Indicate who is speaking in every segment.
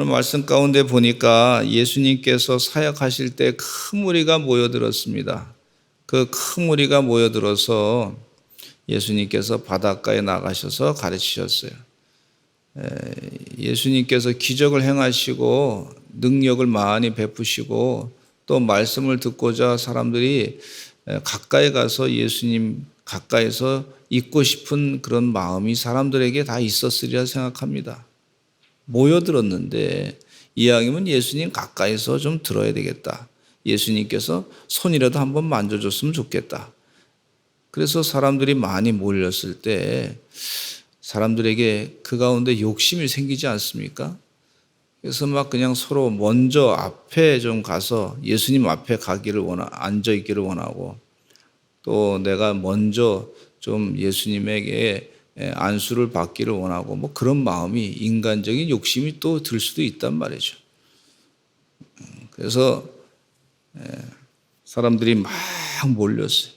Speaker 1: 오늘 말씀 가운데 보니까 예수님께서 사역하실 때 큰 무리가 모여들었습니다. 그 큰 무리가 모여들어서 예수님께서 바닷가에 나가셔서 가르치셨어요. 예수님께서 기적을 행하시고 능력을 많이 베푸시고 또 말씀을 듣고자 사람들이 가까이 가서 예수님 가까이서 있고 싶은 그런 마음이 사람들에게 다 있었으리라 생각합니다. 모여들었는데 이왕이면 예수님 가까이서 좀 들어야 되겠다. 예수님께서 손이라도 한번 만져줬으면 좋겠다. 그래서 사람들이 많이 몰렸을 때 사람들에게 그 가운데 욕심이 생기지 않습니까? 그래서 막 그냥 서로 먼저 앞에 좀 가서 예수님 앞에 가기를 원하, 앉아 있기를 원하고 또 내가 먼저 좀 예수님에게 안수를 받기를 원하고 뭐 그런 마음이 인간적인 욕심이 또 들 수도 있단 말이죠. 그래서 사람들이 막 몰렸어요.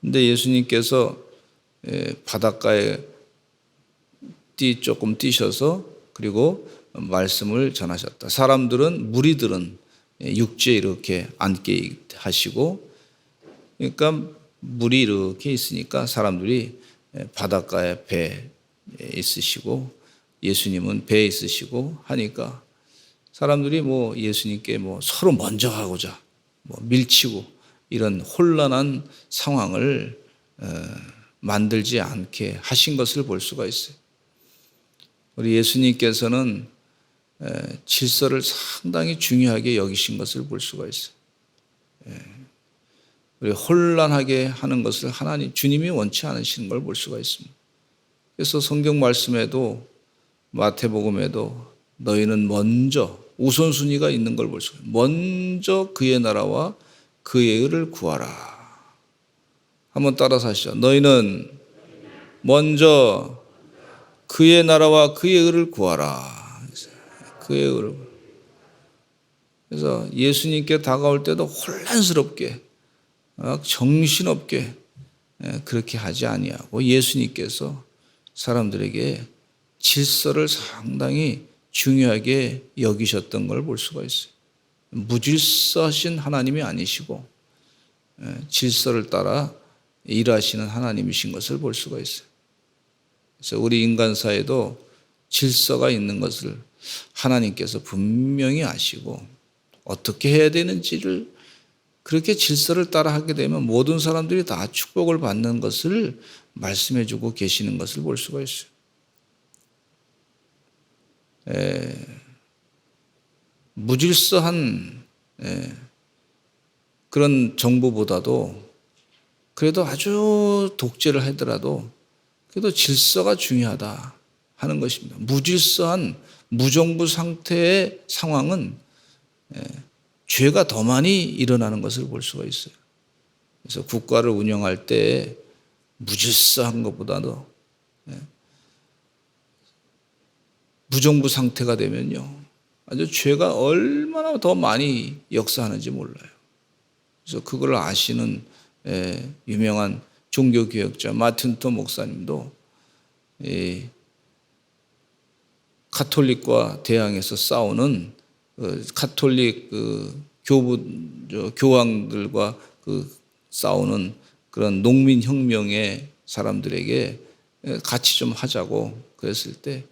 Speaker 1: 근데 예수님께서 바닷가에 뛰 조금 뛰셔서 그리고 말씀을 전하셨다. 사람들은 무리들은 육지에 이렇게 앉게 하시고 그러니까 물이 이렇게 있으니까 사람들이 바닷가에 배 있으시고 예수님은 배에 있으시고 하니까 사람들이 뭐 예수님께 뭐 서로 먼저 가고자 뭐 밀치고 이런 혼란한 상황을 만들지 않게 하신 것을 볼 수가 있어요. 우리 예수님께서는 질서를 상당히 중요하게 여기신 것을 볼 수가 있어요. 혼란하게 하는 것을 하나님 주님이 원치 않으시는 걸 볼 수가 있습니다. 그래서 성경 말씀에도 마태복음에도 너희는 먼저 우선순위가 있는 걸 볼 수가 있어요. 먼저 그의 나라와 그의 의를 구하라. 한번 따라서 하시죠. 너희는 먼저 그의 나라와 그의 의를 구하라. 그의 의를. 그래서 예수님께 다가올 때도 혼란스럽게 어, 정신없게 그렇게 하지 아니하고 예수님께서 사람들에게 질서를 상당히 중요하게 여기셨던 걸 볼 수가 있어요. 무질서하신 하나님이 아니시고 질서를 따라 일하시는 하나님이신 것을 볼 수가 있어요. 그래서 우리 인간사에도 질서가 있는 것을 하나님께서 분명히 아시고 어떻게 해야 되는지를 그렇게 질서를 따라 하게 되면 모든 사람들이 다 축복을 받는 것을 말씀해 주고 계시는 것을 볼 수가 있어요. 에, 무질서한 에, 그런 정보보다도 그래도 아주 독재를 하더라도 그래도 질서가 중요하다 하는 것입니다. 무질서한 무정부 상태의 상황은 죄가 더 많이 일어나는 것을 볼 수가 있어요. 그래서 국가를 운영할 때 무질서한 것보다도 무정부 상태가 되면요. 아주 죄가 얼마나 더 많이 역사하는지 몰라요. 그래서 그걸 아시는 유명한 종교개혁자 마틴토 목사님도 카톨릭과 대항해서 싸우는 그 카톨릭 그 교부 교황들과 그 싸우는 그런 농민 혁명의 사람들에게 같이 좀 하자고 그랬을 때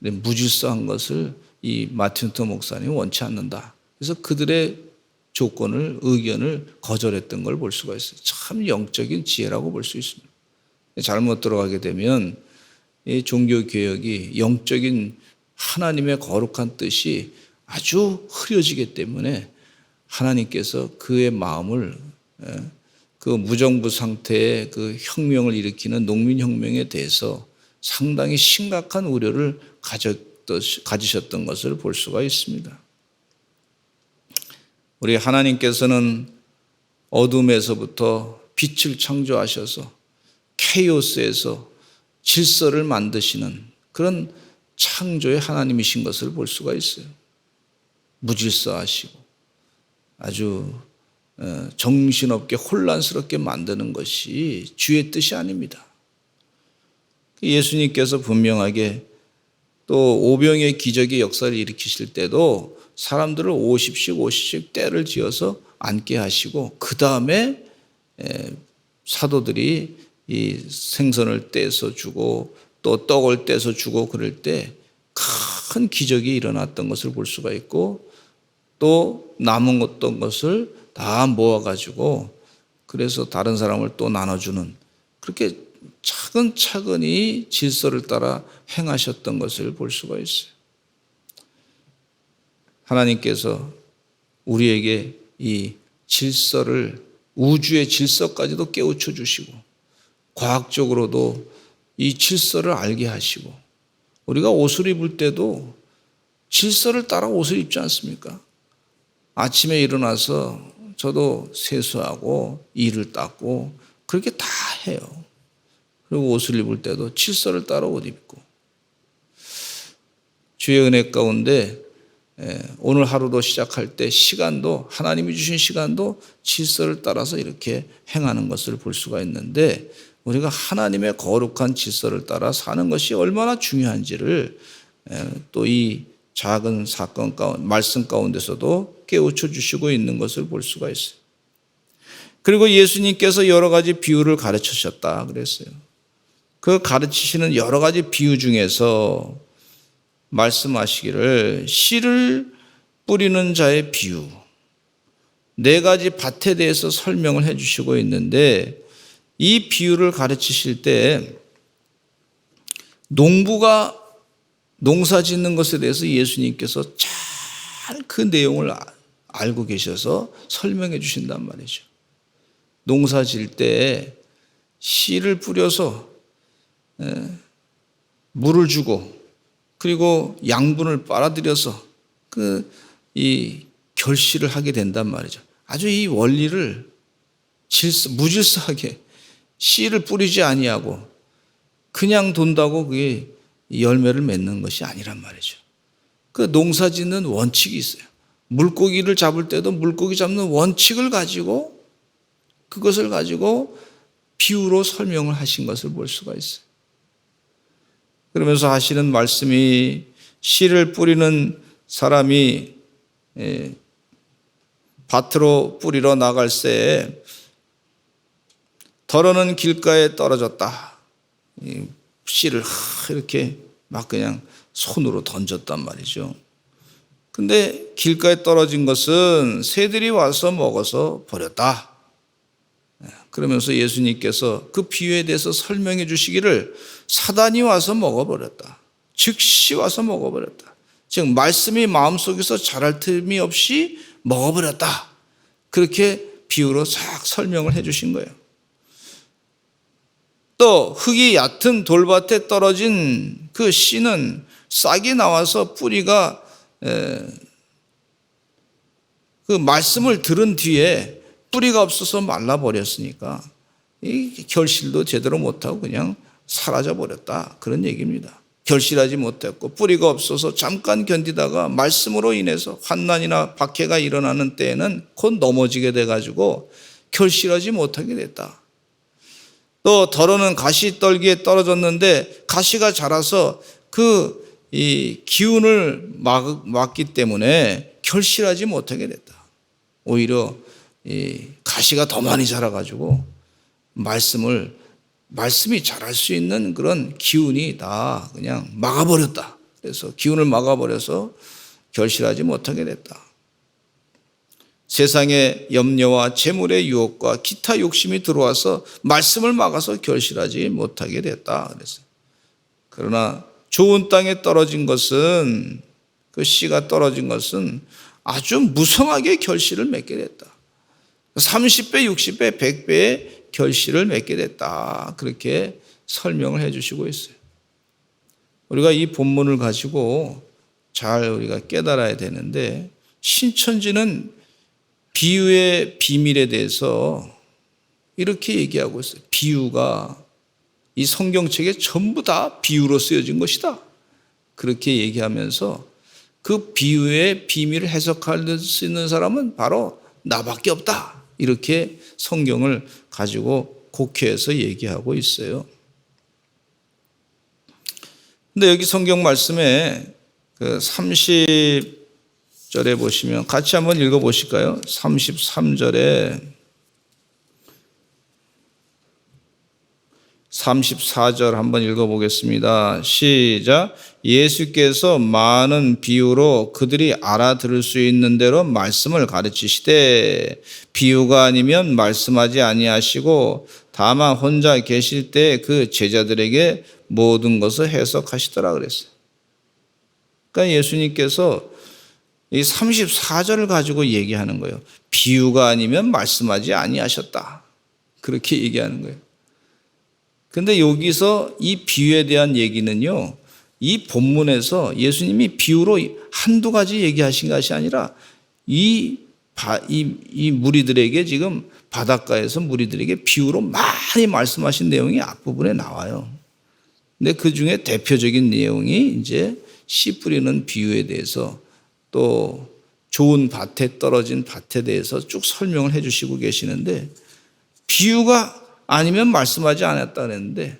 Speaker 1: 무질서한 것을 이 마틴토 목사님이 원치 않는다. 그래서 그들의 조건을 의견을 거절했던 걸 볼 수가 있어요. 참 영적인 지혜라고 볼 수 있습니다. 잘못 들어가게 되면 이 종교 개혁이 영적인 하나님의 거룩한 뜻이 아주 흐려지기 때문에 하나님께서 그의 마음을 그 무정부 상태의 그 혁명을 일으키는 농민혁명에 대해서 상당히 심각한 우려를 가지셨던 것을 볼 수가 있습니다. 우리 하나님께서는 어둠에서부터 빛을 창조하셔서 케이오스에서 질서를 만드시는 그런 창조의 하나님이신 것을 볼 수가 있어요. 무질서하시고 아주 어, 정신없게 혼란스럽게 만드는 것이 주의 뜻이 아닙니다. 예수님께서 분명하게 또 오병의 기적의 역사를 일으키실 때도 사람들을 50씩 50씩 때를 지어서 앉게 하시고 그 다음에 사도들이 이 생선을 떼서 주고 또 떡을 떼서 주고 그럴 때 큰 기적이 일어났던 것을 볼 수가 있고 또 남은 어떤 것을 다 모아가지고 그래서 다른 사람을 또 나눠주는 그렇게 차근차근히 질서를 따라 행하셨던 것을 볼 수가 있어요. 하나님께서 우리에게 이 질서를 우주의 질서까지도 깨우쳐 주시고 과학적으로도 이 질서를 알게 하시고 우리가 옷을 입을 때도 질서를 따라 옷을 입지 않습니까? 아침에 일어나서 저도 세수하고 이를 닦고 그렇게 다 해요. 그리고 옷을 입을 때도 질서를 따라 옷 입고 주의 은혜 가운데 예, 오늘 하루도 시작할 때 시간도 하나님이 주신 시간도 질서를 따라서 이렇게 행하는 것을 볼 수가 있는데 우리가 하나님의 거룩한 질서를 따라 사는 것이 얼마나 중요한지를 예, 또이 작은 사건 가운데 말씀 가운데서도 깨우쳐 주시고 있는 것을 볼 수가 있어요. 그리고 예수님께서 여러 가지 비유를 가르치셨다 그랬어요. 그 가르치시는 여러 가지 비유 중에서 말씀하시기를 씨를 뿌리는 자의 비유 네 가지 밭에 대해서 설명을 해 주시고 있는데 이 비유를 가르치실 때 농부가 농사 짓는 것에 대해서 예수님께서 잘 그 내용을 알고 계셔서 설명해 주신단 말이죠. 농사 질 때 씨를 뿌려서 물을 주고 그리고 양분을 빨아들여서 그 이 결실을 하게 된단 말이죠. 아주 이 원리를 질서, 무질서하게 씨를 뿌리지 아니하고 그냥 둔다고 그게 열매를 맺는 것이 아니란 말이죠. 그 농사 짓는 원칙이 있어요. 물고기를 잡을 때도 물고기 잡는 원칙을 가지고 그것을 가지고 비유로 설명을 하신 것을 볼 수가 있어요. 그러면서 하시는 말씀이 씨를 뿌리는 사람이 예, 밭으로 뿌리러 나갈 새 덜어는 길가에 떨어졌다. 씨를 이렇게 막 그냥 손으로 던졌단 말이죠. 근데 길가에 떨어진 것은 새들이 와서 먹어서 버렸다. 예, 그러면서 예수님께서 그 비유에 대해서 설명해 주시기를 사단이 와서 먹어버렸다. 즉시 와서 먹어버렸다. 즉, 말씀이 마음속에서 자랄 틈이 없이 먹어버렸다. 그렇게 비유로 싹 설명을 해 주신 거예요. 또, 흙이 얕은 돌밭에 떨어진 그 씨는 싹이 나와서 뿌리가 그 말씀을 들은 뒤에 뿌리가 없어서 말라버렸으니까 이 결실도 제대로 못하고 그냥 사라져 버렸다. 그런 얘기입니다. 결실하지 못했고 뿌리가 없어서 잠깐 견디다가 말씀으로 인해서 환난이나 박해가 일어나는 때에는 곧 넘어지게 돼 가지고 결실하지 못하게 됐다. 또 더러는 가시 떨기에 떨어졌는데 가시가 자라서 그 이 기운을 막, 막기 때문에 결실하지 못하게 됐다. 오히려 이 가시가 더 많이 자라가지고 말씀을 말씀이 자랄 수 있는 그런 기운이 다 그냥 막아버렸다. 그래서 기운을 막아버려서 결실하지 못하게 됐다. 세상의 염려와 재물의 유혹과 기타 욕심이 들어와서 말씀을 막아서 결실하지 못하게 됐다. 그래서 그러나 좋은 땅에 떨어진 것은 그 씨가 떨어진 것은 아주 무성하게 결실을 맺게 됐다. 30배, 60배, 100배의 결실을 맺게 됐다. 그렇게 설명을 해 주시고 있어요. 우리가 이 본문을 가지고 잘 우리가 깨달아야 되는데 신천지는 비유의 비밀에 대해서 이렇게 얘기하고 있어요. 비유가 이 성경책에 전부 다 비유로 쓰여진 것이다. 그렇게 얘기하면서 그 비유의 비밀을 해석할 수 있는 사람은 바로 나밖에 없다. 이렇게 성경을 가지고 국회에서 얘기하고 있어요. 근데 여기 성경 말씀에 그 30절에 보시면 같이 한번 읽어 보실까요? 33절에 34절 한번 읽어보겠습니다. 시작. 예수께서 많은 비유로 그들이 알아들을 수 있는 대로 말씀을 가르치시되 비유가 아니면 말씀하지 아니하시고 다만 혼자 계실 때 그 제자들에게 모든 것을 해석하시더라 그랬어요. 그러니까 예수님께서 이 34절을 가지고 얘기하는 거예요. 비유가 아니면 말씀하지 아니하셨다. 그렇게 얘기하는 거예요. 근데 여기서 이 비유에 대한 얘기는요, 이 본문에서 예수님이 비유로 한두 가지 얘기하신 것이 아니라 이, 바, 이, 이 무리들에게 지금 바닷가에서 무리들에게 비유로 많이 말씀하신 내용이 앞부분에 나와요. 근데 그 중에 대표적인 내용이 이제 씨 뿌리는 비유에 대해서 또 좋은 밭에 떨어진 밭에 대해서 쭉 설명을 해 주시고 계시는데 비유가 아니면 말씀하지 않았다 그랬는데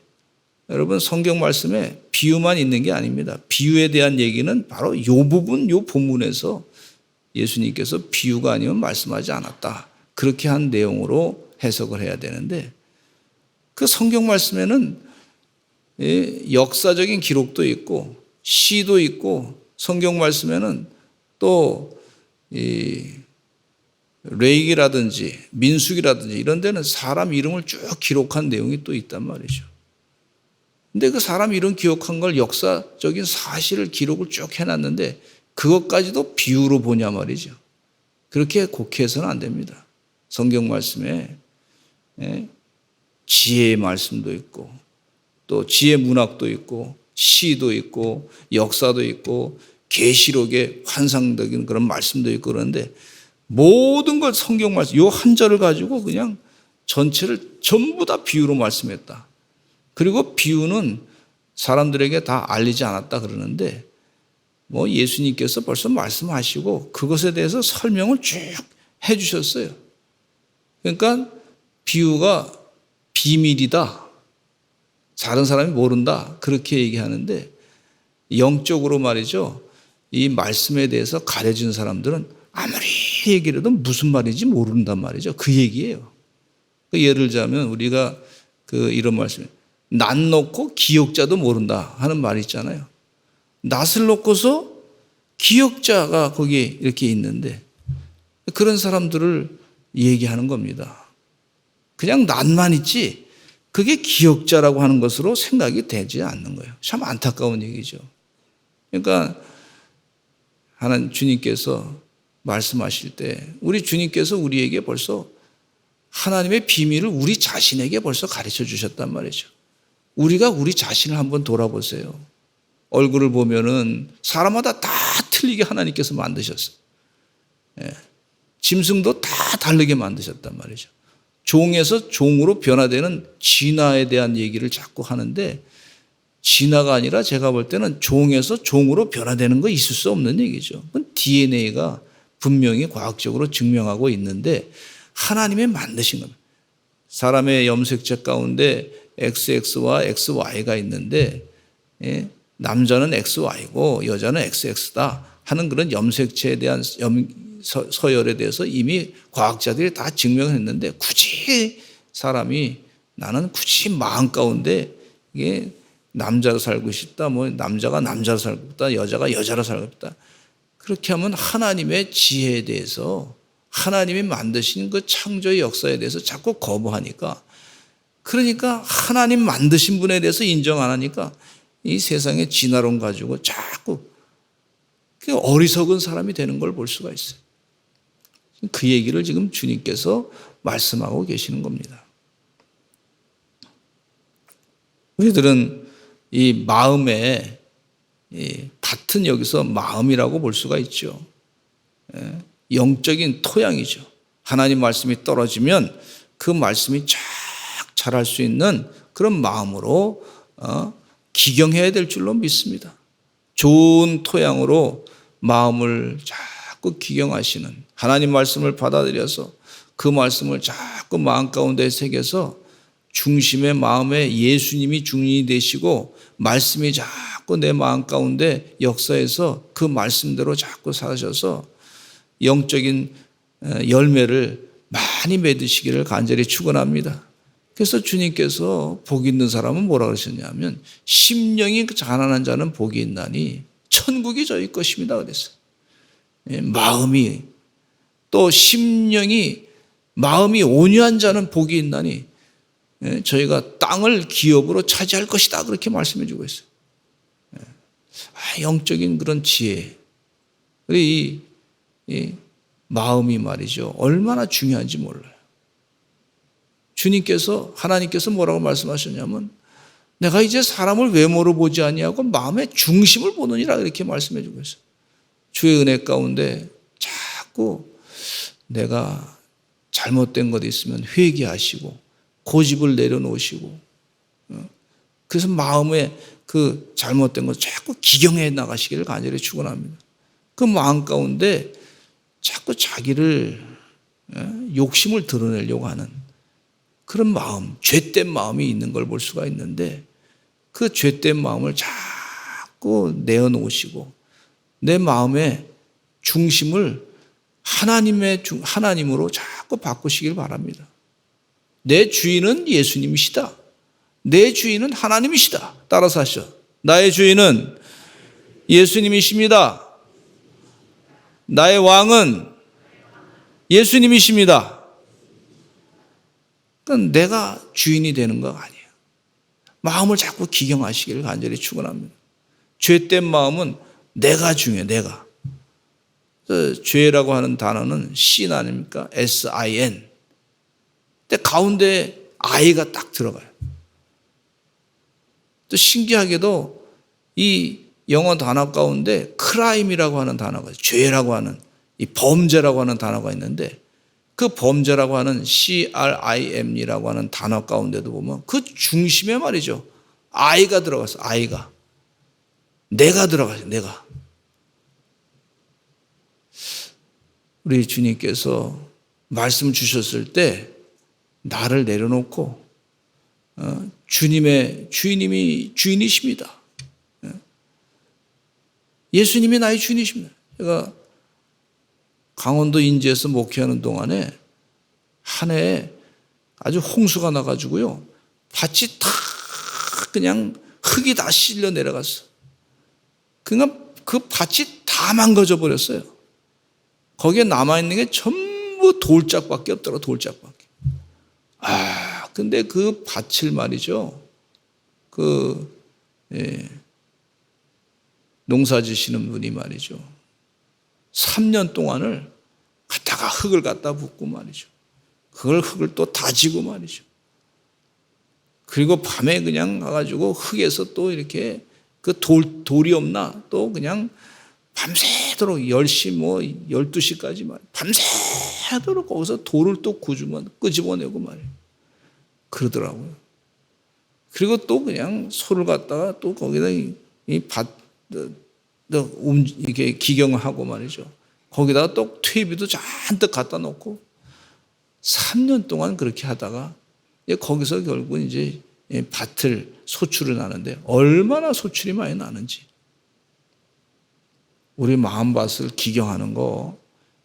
Speaker 1: 여러분 성경 말씀에 비유만 있는 게 아닙니다. 비유에 대한 얘기는 바로 이 부분 이 본문에서 예수님께서 비유가 아니면 말씀하지 않았다. 그렇게 한 내용으로 해석을 해야 되는데 그 성경 말씀에는 역사적인 기록도 있고 시도 있고 성경 말씀에는 또 이 레이기라든지 민숙이라든지 이런 데는 사람 이름을 쭉 기록한 내용이 또 있단 말이죠. 근데 그 사람 이름 기억한 걸 역사적인 사실을 기록을 쭉 해놨는데 그것까지도 비유로 보냐 말이죠. 그렇게 곡해서는 안 됩니다. 성경 말씀에 예, 지혜의 말씀도 있고 또 지혜 문학도 있고 시도 있고 역사도 있고 계시록의 환상적인 그런 말씀도 있고 그런데 모든 걸 성경 말씀, 요 한 절을 가지고 그냥 전체를 전부 다 비유로 말씀했다. 그리고 비유는 사람들에게 다 알리지 않았다 그러는데 뭐 예수님께서 벌써 말씀하시고 그것에 대해서 설명을 쭉 해주셨어요. 그러니까 비유가 비밀이다. 다른 사람이 모른다. 그렇게 얘기하는데 영적으로 말이죠. 이 말씀에 대해서 가려진 사람들은 아무리 얘기를 해도 무슨 말인지 모른단 말이죠. 그 얘기예요. 그 예를 들자면 우리가 그 이런 말씀, 낫 놓고 기억자도 모른다 하는 말이 있잖아요. 낫을 놓고서 기억자가 거기에 이렇게 있는데 그런 사람들을 얘기하는 겁니다. 그냥 낫만 있지 그게 기억자라고 하는 것으로 생각이 되지 않는 거예요. 참 안타까운 얘기죠. 그러니까 하나님 주님께서 말씀하실 때 우리 주님께서 우리에게 벌써 하나님의 비밀을 우리 자신에게 벌써 가르쳐 주셨단 말이죠. 우리가 우리 자신을 한번 돌아보세요. 얼굴을 보면은 사람마다 다 틀리게 하나님께서 만드셨어요. 예. 짐승도 다 다르게 만드셨단 말이죠. 종에서 종으로 변화되는 진화에 대한 얘기를 자꾸 하는데 진화가 아니라 제가 볼 때는 종에서 종으로 변화되는 거 있을 수 없는 얘기죠. 그건 DNA가 분명히 과학적으로 증명하고 있는데 하나님의 만드신 겁니다. 사람의 염색체 가운데 XX와 XY가 있는데 예, 남자는 XY고 여자는 XX다 하는 그런 염색체에 대한 염, 서, 서열에 대해서 이미 과학자들이 다 증명했는데 굳이 사람이 나는 굳이 마음 가운데 이게 남자로 살고 싶다, 뭐 남자가 남자로 살고 싶다, 여자가 여자로 살고 싶다. 그렇게 하면 하나님의 지혜에 대해서 하나님이 만드신 그 창조의 역사에 대해서 자꾸 거부하니까 그러니까 하나님 만드신 분에 대해서 인정 안 하니까 이 세상의 진화론 가지고 자꾸 그 어리석은 사람이 되는 걸 볼 수가 있어요. 그 얘기를 지금 주님께서 말씀하고 계시는 겁니다. 우리들은 이 마음에 같은 여기서 마음이라고 볼 수가 있죠. 예, 영적인 토양이죠. 하나님 말씀이 떨어지면 그 말씀이 쫙 자랄 수 있는 그런 마음으로 어, 기경해야 될 줄로 믿습니다. 좋은 토양으로 마음을 자꾸 기경하시는 하나님 말씀을 받아들여서 그 말씀을 자꾸 마음 가운데 새겨서 중심의 마음에 예수님이 중심이 되시고 말씀이 자꾸 자꾸 내 마음 가운데 역사에서 그 말씀대로 자꾸 사셔서 영적인 어, 열매를 많이 맺으시기를 간절히 축원합니다. 그래서 주님께서 복이 있는 사람은 뭐라 그러셨냐면 심령이 가난한 자는 복이 있나니 천국이 저희 것입니다 그랬어요. 예, 마음이 또 심령이 마음이 온유한 자는 복이 있나니 예, 저희가 땅을 기업으로 차지할 것이다 그렇게 말씀해 주고 있어요. 예. 아, 영적인 그런 지혜. 이, 이 마음이 말이죠. 얼마나 중요한지 몰라요. 주님께서 하나님께서 뭐라고 말씀하셨냐면 내가 이제 사람을 외모로 보지 아니하고 마음의 중심을 보느니라 이렇게 말씀해 주고 있어요. 주의 은혜 가운데 자꾸 내가 잘못된 것 있으면 회개하시고 고집을 내려놓으시고 어? 그래서 마음에 그 잘못된 것 자꾸 기경해 나가시기를 간절히 축원합니다. 그 마음 가운데 자꾸 자기를 어? 욕심을 드러내려고 하는 그런 마음, 죄된 마음이 있는 걸 볼 수가 있는데 그 죄된 마음을 자꾸 내어놓으시고 내 마음의 중심을 하나님의 중, 하나님으로 자꾸 바꾸시길 바랍니다. 내 주인은 예수님이시다. 내 주인은 하나님이시다. 따라서 하셔. 나의 주인은 예수님이십니다. 나의 왕은 예수님이십니다. 그건 내가 주인이 되는 거 아니에요. 마음을 자꾸 기경하시기를 간절히 축원합니다. 죄된 마음은 내가 중요해, 내가. 죄라고 하는 단어는 sin 아닙니까? S-I-N. 근데 가운데 I가 딱 들어가요. 또 신기하게도 이 영어 단어 가운데 크라임이라고 하는 단어가. 죄라고 하는 이 범죄라고 하는 단어가 있는데 그 범죄라고 하는 CRIM이라고 하는 단어 가운데도 보면 그 중심에 말이죠. I가 들어갔어. I가. 내가 들어가죠. 내가. 우리 주님께서 말씀 주셨을 때 나를 내려놓고 어, 주님의 주인님이 주인이십니다. 예. 예수님이 나의 주인이십니다. 제가 강원도 인제에서 목회하는 동안에 한 해에 아주 홍수가 나가지고요. 밭이 다 그냥 흙이 다 실려 내려갔어. 그러니까 그 밭이 다 망가져 버렸어요. 거기에 남아있는 게 전부 돌짝밖에 없더라, 돌짝밖에. 아, 근데 그 밭을 말이죠. 그, 예, 농사 지시는 분이 말이죠. 3년 동안을 갖다가 흙을 갖다 붓고 말이죠. 그걸 흙을 또 다지고 말이죠. 그리고 밤에 그냥 가가지고 흙에서 또 이렇게 그 돌, 돌이 없나 또 그냥 밤새도록 10시 뭐 12시까지 말 밤새도록 거기서 돌을 또 구주면 끄집어내고 말이에요. 그러더라고요. 그리고 또 그냥 소를 갖다가 또 거기다 이밭 이렇게 기경하고 말이죠. 거기다가 또 퇴비도 잔뜩 갖다 놓고 3년 동안 그렇게 하다가 거기서 결국 이제 밭을 소출을 나는데 얼마나 소출이 많이 나는지 우리 마음밭을 기경하는 거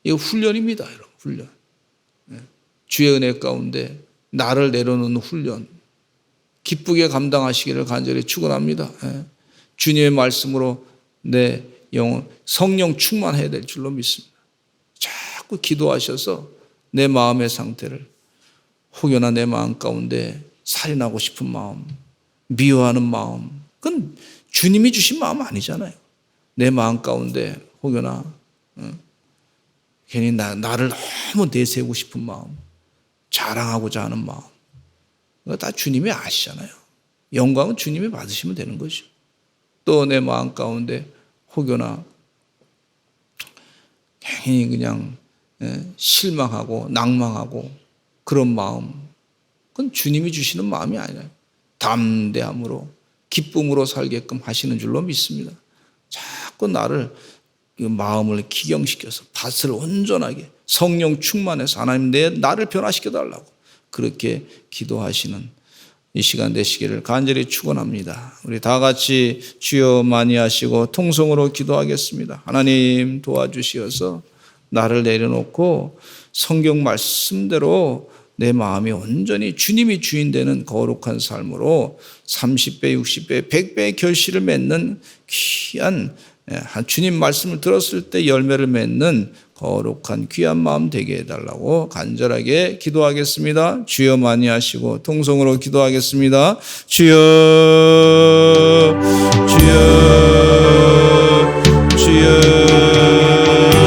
Speaker 1: 이거 훈련입니다, 여러분 훈련. 주의 은혜 가운데 나를 내려놓는 훈련 기쁘게 감당하시기를 간절히 축원합니다. 주님의 말씀으로 내 영혼 성령 충만해야 될 줄로 믿습니다. 자꾸 기도하셔서 내 마음의 상태를 혹여나 내 마음 가운데 살인하고 싶은 마음, 미워하는 마음, 그건 주님이 주신 마음 아니잖아요. 내 마음 가운데 혹여나 어? 괜히 나, 나를 너무 내세우고 싶은 마음, 자랑하고자 하는 마음, 다 주님이 아시잖아요. 영광은 주님이 받으시면 되는 거죠. 또 내 마음 가운데 혹여나 괜히 그냥 예, 실망하고 낭망하고 그런 마음, 그건 주님이 주시는 마음이 아니라요. 담대함으로 기쁨으로 살게끔 하시는 줄로 믿습니다. 자꾸 나를 마음을 기경시켜서 밭을 온전하게 성령 충만해서 하나님 내 나를 변화시켜 달라고 그렇게 기도하시는 이 시간 되시기를 간절히 축원합니다. 우리 다 같이 주여 많이 하시고 통성으로 기도하겠습니다. 하나님 도와주시어서 나를 내려놓고 성경 말씀대로 내 마음이 온전히 주님이 주인 되는 거룩한 삶으로 30배, 60배, 100배의 결실을 맺는 귀한 예, 한 주님 말씀을 들었을 때 열매를 맺는 거룩한 귀한 마음 되게 해달라고 간절하게 기도하겠습니다. 주여 많이 하시고 통성으로 기도하겠습니다. 주여, 주여, 주여.